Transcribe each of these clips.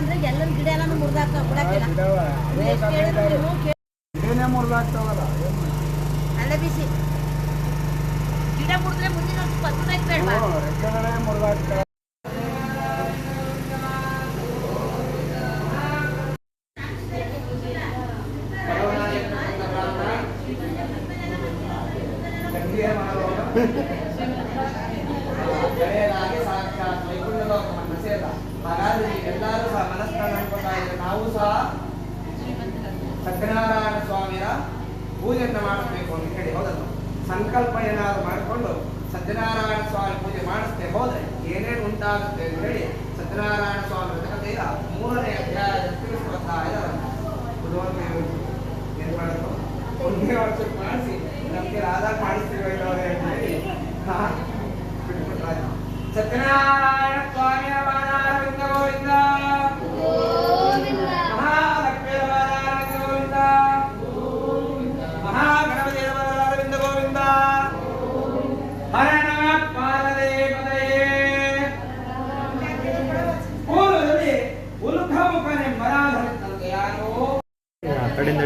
ಅಂದ್ರೆ ಎಲ್ಲರ ಗಿಡ ಎಲ್ಲಾನು ಮುರಿದಾಗ್ತಾವ ಬಿಡಕ್ಕಿಲ್ಲ. ಏನೇ ಮುರಿದಾಗ್ತಾವಲ್ಲ. ಸತ್ಯನಾರಾಯಣ ಸ್ವಾಮಿಯ ಪೂಜೆಯನ್ನು ಮಾಡಬೇಕು ಅಂತ ಹೇಳಿ ಹೌದಲ್ಲ ಸಂಕಲ್ಪ ಏನಾದ್ರು ಮಾಡಿಕೊಂಡು ಸತ್ಯನಾರಾಯಣ ಸ್ವಾಮಿ ಪೂಜೆ ಮಾಡಿಸ್ತೇ ಹೋದ್ರೆ ಏನೇನು ಉಂಟಾಗುತ್ತೆ ಅಂತ ಹೇಳಿ ಸತ್ಯನಾರಾಯಣ ಸ್ವಾಮಿ ಕಥೆಯ ಮೂರನೇ ಅಧ್ಯಾಯ ತಿಳಿಸ್ಕೊಳ್ತಾ ಇದ್ದಾರೆ ಏನ್ ಮಾಡೋದು ಒಂದೇ ವರ್ಷಕ್ಕೆ ಮಾಡಿಸಿ, ನಮ್ಗೆ ರಾಧಾ ಮಾಡಿಸ್ತೀವಿ ಅಂತ ಹೇಳಿ. ಸತ್ಯನಾರಾಯಣ ಸ್ವಾಮಿಯ ಬಾಣಾರವಿಂದ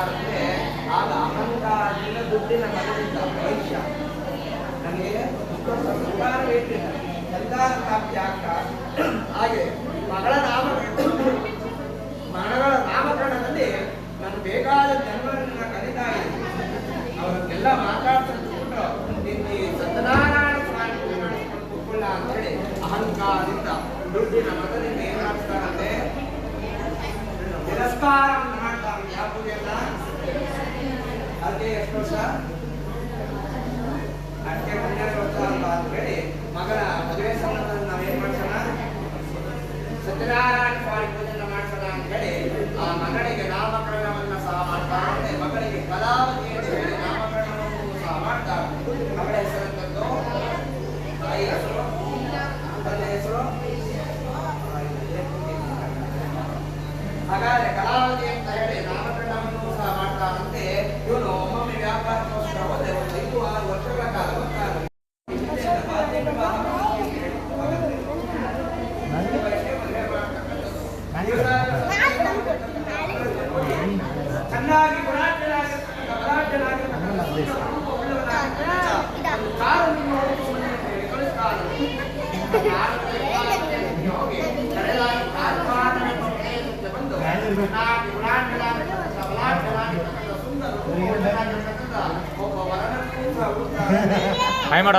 ಇರುತ್ತೆ ಆಗ ಅಹಂಕಾರದಿಂದ ದುಡ್ಡಿನ ಮನದಿಂದ ಭವಿಷ್ಯ ನನಗೆ ಸಂಸ್ಕಾರ ಬೇಕಿಲ್ಲ ಸಂಧಾನ ಪ್ರಾಪ್ತಿ ಆಗ್ತಾ? ಹಾಗೆ ಮಗಳ ನಾಮ ಮಗಳ ನಾಮಕರಣದಲ್ಲಿ ನಾನು ಬೇಕಾದ ಜನರನ್ನ ಕರೀತಾ ಇದ್ದೀನಿ ಅವರನ್ನೆಲ್ಲ ಮಾತಾಡ್ತಿರ್ಬಿಟ್ಟು ನಿನ್ನೆ ಸತ್ಯನಾರಾಯಣ ಸ್ವಾಮಿ ಕೂತ್ಕೊಳ್ಳ ಅಂತ ಹೇಳಿ ಅಹಂಕಾರದಿಂದ ದುಡ್ಡಿನ ಮತದಿಂದ ಏನ್ ಮಾಡ್ತಾರಂತೆ ಅಂತ ಹೇಳಿ ಮಗನ ಮದುವೆ ಸಂಬಂಧ ನಾವೇನ್ ಮಾಡ್ಸೋಣ? ಅಂತ ಹೇಳಿ ಆ ಮಗಳಿಗೆ ನಾಮಕರಣವನ್ನ ಸಹ ಮಾಡ್ತಾ ಮಗಳಿಗೆ ಕಲಾವತಿ ಅಂತ ನಾಮಕರಣವನ್ನು ಸಹ ಮಾಡ್ತಾ ಮಗಳ ಹೆಸರಂತದ್ದು ತಾಯಿ ಹೆಸರು? ಹಾಗಾದ್ರೆ ಕಲಾವತಿ ಚೆನ್ನಾಗಿ ಗುಣಾಢ್ಯನಾಗಿರ್ತಕ್ಕಂಥ ಹಾಯ್ ಮಾಡ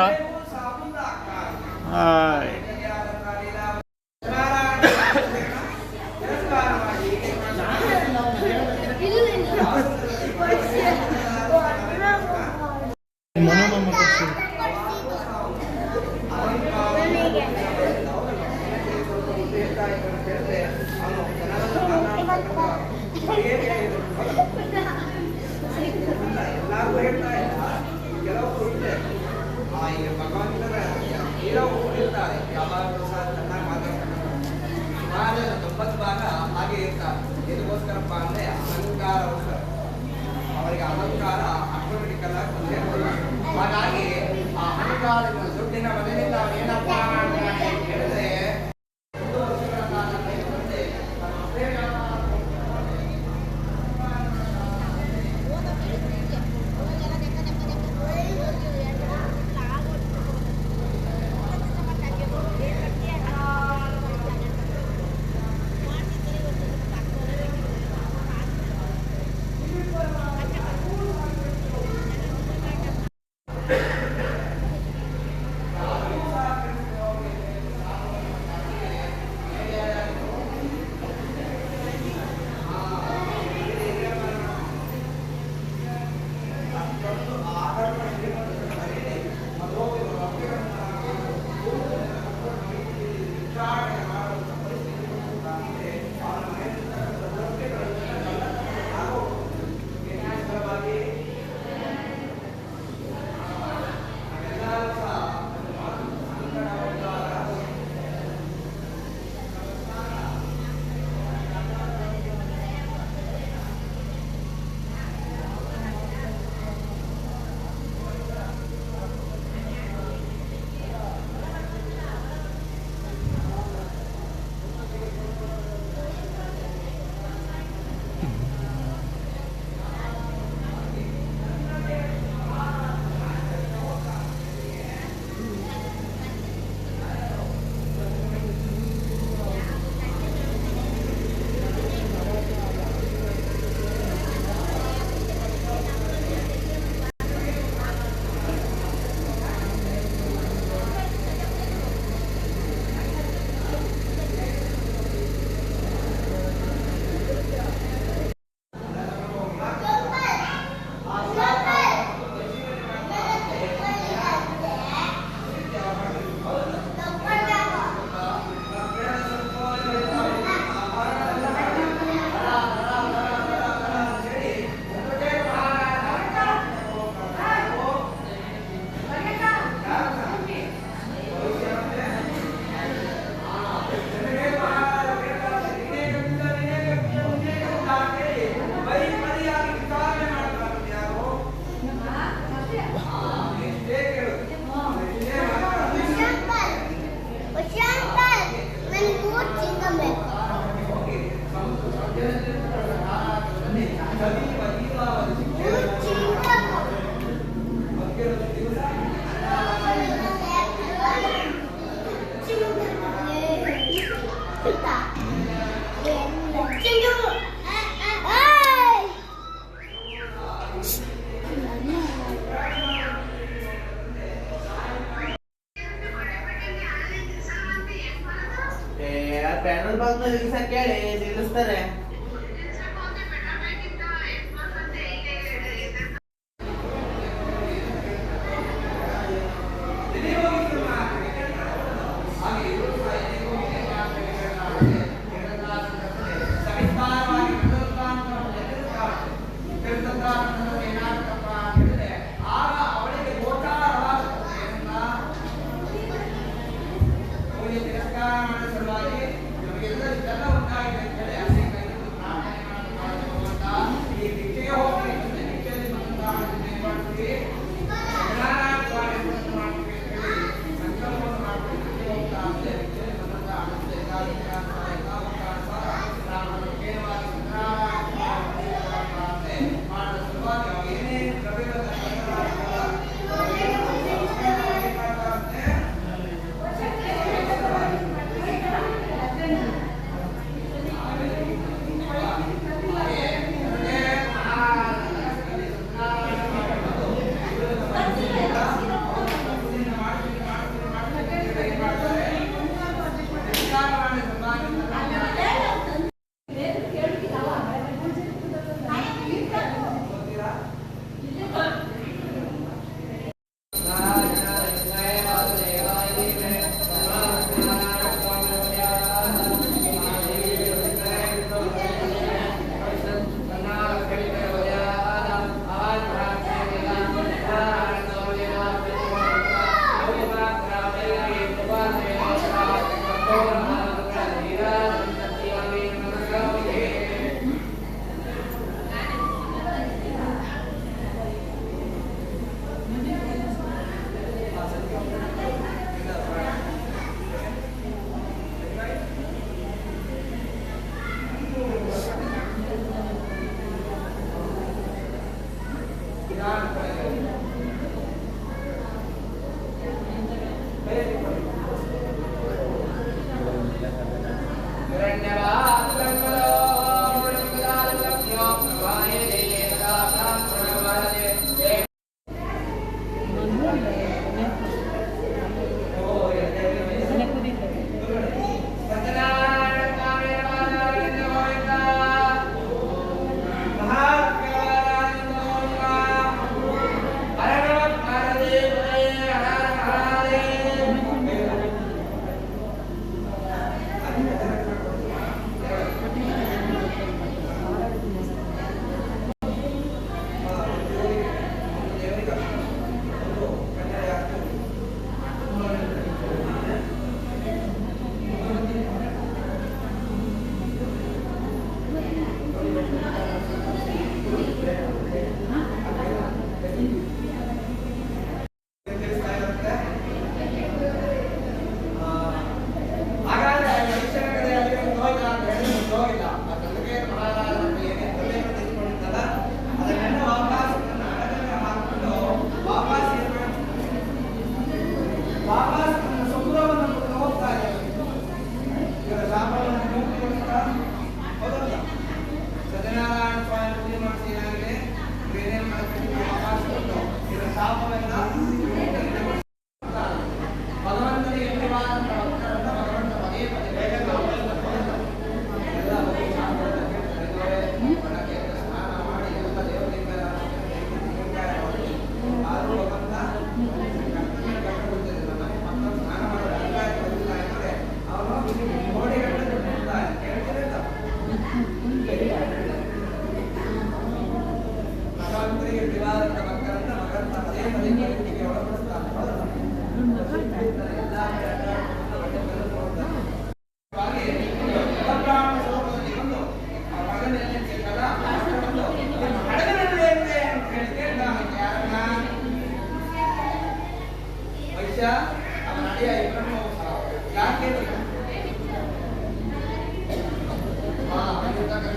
여기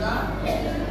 தான்